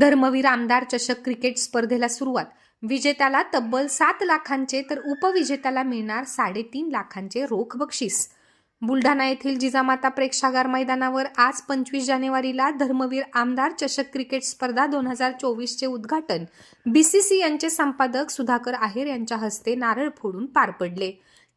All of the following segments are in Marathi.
धर्मवीर आमदार चषक क्रिकेट स्पर्धेला सुरुवात. विजेत्याला तब्बल सात लाखांचे तर उपविजेत्याला मिळणार साडेतीन लाखांचे रोख बक्षीस. बुलढाणा येथील जिजामाता प्रेक्षागार मैदानावर आज पंचवीस जानेवारीला धर्मवीर आमदार चषक क्रिकेट स्पर्धा दोन हजार चोवीसचे उद्घाटन. बीसीसी यांचे संपादक सुधाकर आहेर यांच्या हस्ते नारळ फोडून पार पडले.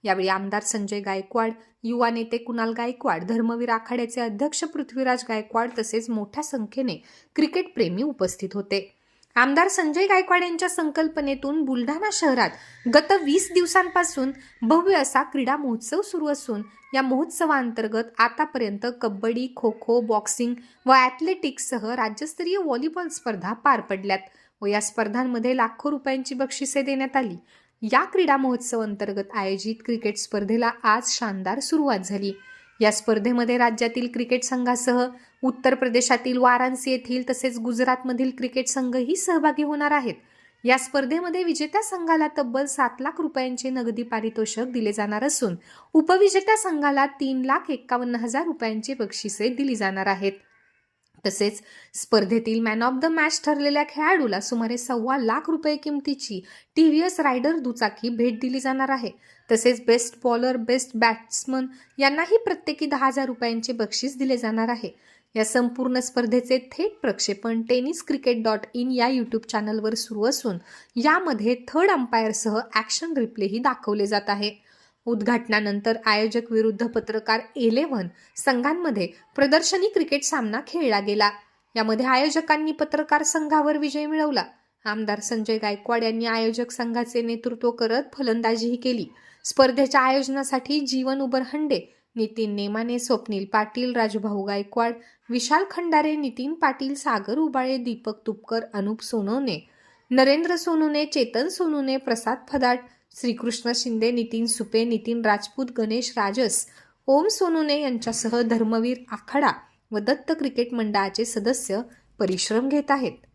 यावेळी आमदार संजय गायकवाड युवा नेते कुणाल गायकवाड धर्मवीर आखाड्याचे अध्यक्ष पृथ्वीराज गायकवाड तसेच मोठ्या संख्येने क्रिकेट प्रेमी उपस्थित होते. आमदार संजय गायकवाड यांच्या संकल्पनेतून बुलढाणा शहरात गत वीस दिवसांपासून भव्य असा क्रीडा महोत्सव सुरू असून या महोत्सवाअंतर्गत आतापर्यंत कबड्डी खो खो बॉक्सिंग व ॲथलेटिक्ससह राज्यस्तरीय व्हॉलीबॉल स्पर्धा पार पडल्यात व या स्पर्धांमध्ये लाखो रुपयांची बक्षिसे देण्यात आली. या क्रीडा महोत्सव अंतर्गत आयोजित क्रिकेट स्पर्धेला आज शानदार सुरुवात झाली. या स्पर्धेमध्ये राज्यातील क्रिकेट संघासह उत्तर प्रदेशातील वाराणसी येथील तसेच गुजरातमधील क्रिकेट संघही सहभागी होणार आहेत. या स्पर्धेमध्ये विजेत्या संघाला तब्बल सात लाख रुपयांचे नगदी पारितोषक दिले जाणार असून उपविजेत्या संघाला तीन लाख एक्कावन्न हजार रुपयांची बक्षिसे दिली जाणार आहेत. तसेच स्पर्धेतील मॅन ऑफ द मॅच ठरलेल्या खेळाडूला सुमारे सव्वा लाख रुपये किमतीची टी व्ही एस रायडर दुचाकी भेट दिली जाणार आहे. तसेच बेस्ट बॉलर बेस्ट बॅट्समन यांनाही प्रत्येकी दहा हजार रुपयांचे बक्षीस दिले जाणार आहे. या संपूर्ण स्पर्धेचे थेट प्रक्षेपण टेनिस क्रिकेट डॉट इन या यूट्यूब चॅनलवर सुरू असून यामध्ये थर्ड अंपायरसह ॲक्शन रिप्लेही दाखवले जात आहे. उद्घाटनानंतर आयोजक विरुद्ध पत्रकार एलेव्हन संघांमध्ये प्रदर्शनी क्रिकेट सामना खेळला गेला. यामध्ये आयोजकांनी पत्रकार संघावर विजय मिळवला. आमदार संजय गायकवाड यांनी आयोजक संघाचे नेतृत्व करत फलंदाजीही केली. स्पर्धेच्या आयोजनासाठी जीवन उबरहंडे नितीन नेमाने स्वप्नील पाटील राजूभाऊ गायकवाड विशाल खंडारे नितीन पाटील सागर उबाळे दीपक तुपकर अनुप सोनवणे नरेंद्र सोनूने चेतन सोनूने प्रसाद फदाट श्रीकृष्ण शिंदे नितीन सुपे नितीन राजपूत गणेश राजस ओम सोनूने यांच्यासह धर्मवीर आखाडा व दत्त क्रिकेट मंडळाचे सदस्य परिश्रम घेत आहेत.